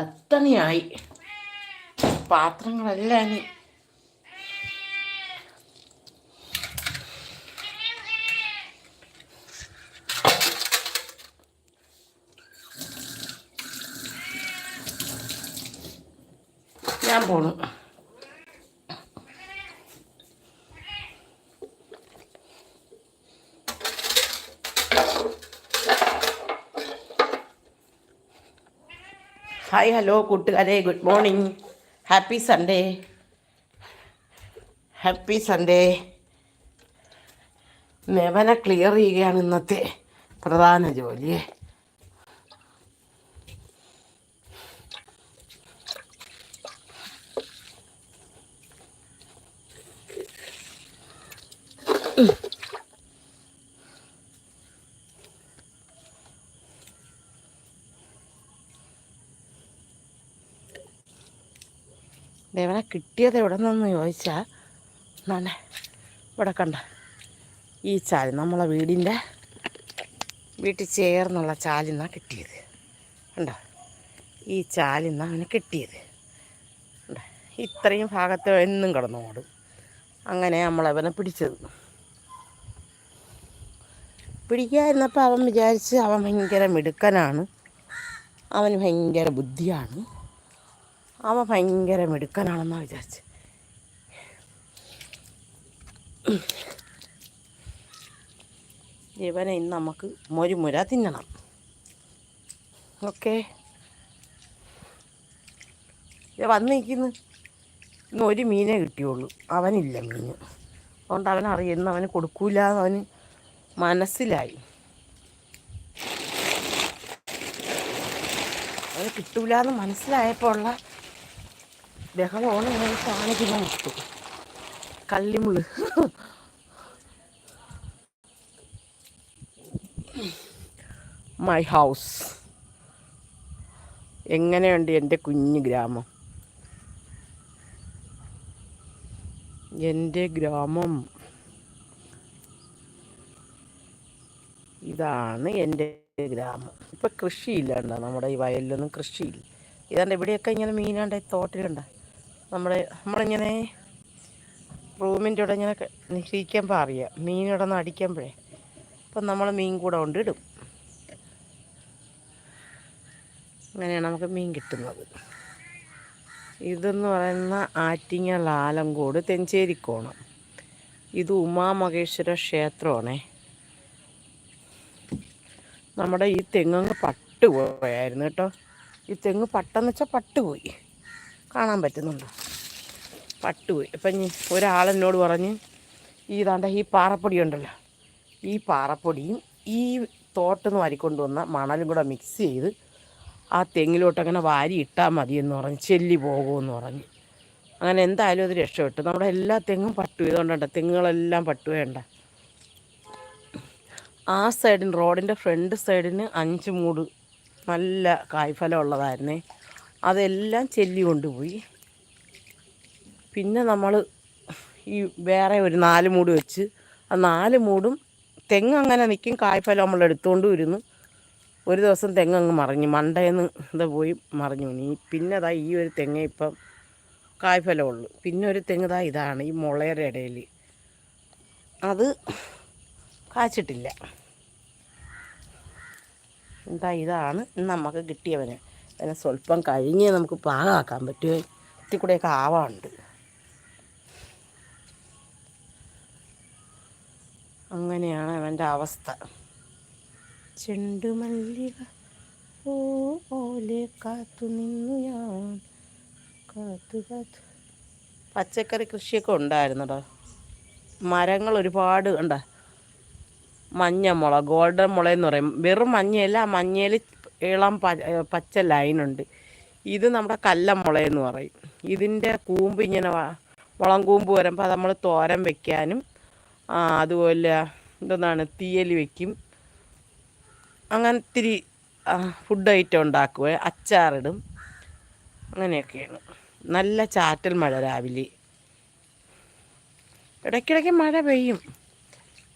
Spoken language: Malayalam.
പത്തണിയായി പാത്രങ്ങളെല്ലാം ഇനി. ഞാൻ പോണു. ഹായ് ഹലോ കൂട്ടുകാരെ good morning happy Sunday happy Sunday നെവന clear ചെയ്യുകയാണ് ഇന്നത്തെ പ്രധാന ജോലി ദേവനെ കിട്ടിയത് എവിടെ നിന്ന് ചോദിച്ചാൽ എന്നാണ് ഇവിടെ കണ്ട? ഈ ചാൽ നമ്മളെ വീടിന്റെ വീട്ടിൽ ചേർന്നുള്ള ചാലിന്നാണ് കിട്ടിയത്. കണ്ടോ? ഈ ചാലിന്നാണ് അവന് കിട്ടിയത്. കണ്ടോ? ഇത്രയും ഭാഗത്ത് എന്നും കിടന്നോടും അങ്ങനെ നമ്മളവനെ പിടിച്ചത്. പിടിക്കാതിരുന്നപ്പോൾ അവൻ വിചാരിച്ച് അവൻ ഭയങ്കര മിടുക്കനാണ്. അവന് ഭയങ്കര ബുദ്ധിയാണ്. അവൻ ഭയങ്കര മിടുക്കനാണെന്നാണ് വിചാരിച്ച്. ഇവനെ ഇന്ന് നമുക്ക് മൊരുമുര തിന്നണം. ഓക്കെ. വന്നിരിക്കുന്നു. ഇന്ന് ഒരു മീനേ കിട്ടിയുള്ളൂ. അവനില്ല മീൻ അതുകൊണ്ട് അവൻ അറിയുന്ന അവന് കൊടുക്കൂല അവന് മനസ്സിലായി. അവന് കിട്ടൂല എന്ന് മനസ്സിലായപ്പോൾ ഉള്ള ബഹളമാണ് ഞാൻ മുത്തു കള്ളിമുള്ള്. മൈ ഹൗസ് എങ്ങനെയുണ്ട് എന്റെ കുഞ്ഞു ഗ്രാമം? എന്റെ ഗ്രാമം ഇതാണ് എന്റെ ഗ്രാമം. ഇപ്പം കൃഷിയില്ല നമ്മുടെ ഈ വയലിലൊന്നും കൃഷിയില്ല. ഇതാണ്ട് ഇവിടെയൊക്കെ ഇങ്ങനെ മീനാണ്ട് തോട്ടിലുണ്ട്. നമ്മുടെ നമ്മളിങ്ങനെ റൂമിന്റെ ഇവിടെ ഇങ്ങനെ നിരീക്കുമ്പോൾ അറിയാം മീനിവിടെ നിന്ന് അടിക്കുമ്പോഴേ. അപ്പം നമ്മൾ മീൻ കൂടെ കൊണ്ടിടും അങ്ങനെയാണ് നമുക്ക് മീൻ കിട്ടുന്നത്. ഇതെന്ന് പറയുന്ന ആറ്റിങ്ങ ലാലങ്കോട് തെഞ്ചേരിക്കോണം ഇത് ഉമാമഹേശ്വര ക്ഷേത്രമാണേ. നമ്മുടെ ഈ തെങ്ങ് പട്ടുപോയായിരുന്നു കേട്ടോ. ഈ തെങ്ങ് പട്ടെന്ന് വെച്ചാൽ പട്ട് പോയി കാണാൻ പറ്റുന്നുണ്ടോ. പട്ടുപോയി. അപ്പം ഇനി ഒരാളെന്നോട് പറഞ്ഞ് ഈ താണ്ട ഈ പാറപ്പൊടി ഉണ്ടല്ലോ ഈ പാറപ്പൊടിയും ഈ തോട്ടം വാരിക്കൊണ്ട് വന്ന മണലും കൂടെ മിക്സ് ചെയ്ത് ആ തെങ്ങിലോട്ട് അങ്ങനെ വാരി ഇട്ടാൽ മതി എന്ന് പറഞ്ഞ് ചെല്ലി പോകുമെന്ന് പറഞ്ഞ്. അങ്ങനെ എന്തായാലും അത് രക്ഷപ്പെട്ടു. നമ്മുടെ എല്ലാ തെങ്ങും പട്ടു ഇതുകൊണ്ടുണ്ട് തെങ്ങുകളെല്ലാം പട്ടു വേണ്ട ആ സൈഡിന് റോഡിന്റെ ഫ്രണ്ട് സൈഡിന് അഞ്ച് മൂട് നല്ല കായ്ഫലം ഉള്ളതായിരുന്നേ. അതെല്ലാം ചെല്ലി കൊണ്ടുപോയി. പിന്നെ നമ്മൾ ഈ വേറെ ഒരു നാല് മൂട് വെച്ച് ആ നാല് മൂടും തെങ്ങ് അങ്ങനെ നിൽക്കും കായ്ഫലം നമ്മൾ എടുത്തുകൊണ്ട് വരുന്നു. ഒരു ദിവസം തെങ്ങ് അങ്ങ് മറിഞ്ഞു. മണ്ടേന്ന് ഇത് പോയി മറിഞ്ഞു. നീ പിന്നെ അതാ ഈ ഒരു തെങ്ങ ഇപ്പം കായ്ഫലമുള്ളൂ പിന്നെ ഒരു തെങ്ങ് ഇതാ ഇതാണ് ഈ മുളയുടെ ഇടയിൽ. അത് കാച്ചിട്ടില്ല. എന്താ ഇതാണ്. നമുക്ക് കിട്ടിയവന്. അതിനെ സ്വല്പം കഴിഞ്ഞ് നമുക്ക് പാകമാക്കാൻ പറ്റുമോ? ഇത്തി കൂടെയൊക്കെ ആവാറുണ്ട് അങ്ങനെയാണ് അവന്റെ അവസ്ഥ. ചെണ്ടുമല്ലിക ഓ ഓലെ കാത്തു നിന്നു ഞാൻ. കാത്തു കാത്തു. പച്ചക്കറി കൃഷിയൊക്കെ ഉണ്ടായിരുന്നടോ. മരങ്ങൾ ഒരുപാട് കണ്ട. മഞ്ഞ മുള ഗോൾഡൻ മുള എന്ന് പറയും. വെറും മഞ്ഞയല്ല ആ മഞ്ഞയിൽ ഇളം പച്ച ലൈനുണ്ട്. ഇത് നമ്മുടെ കല്ലമുള എന്ന് പറയും. ഇതിന്റെ കൂമ്പ് ഇങ്ങനെ വളം കൂമ്പ് വരുമ്പോൾ അത് നമ്മൾ തോരൻ വെക്കാനും അതുപോലെ എന്താണ് തീയൽ വെക്കും. അങ്ങനെ ഇത്തിരി ഫുഡ് ഐറ്റം ഉണ്ടാക്കുക. അച്ചാറിടും. അങ്ങനെയൊക്കെയാണ്. നല്ല ചാറ്റൽ മഴ രാവിലെ. ഇടയ്ക്കിടയ്ക്ക് മഴ പെയ്യും.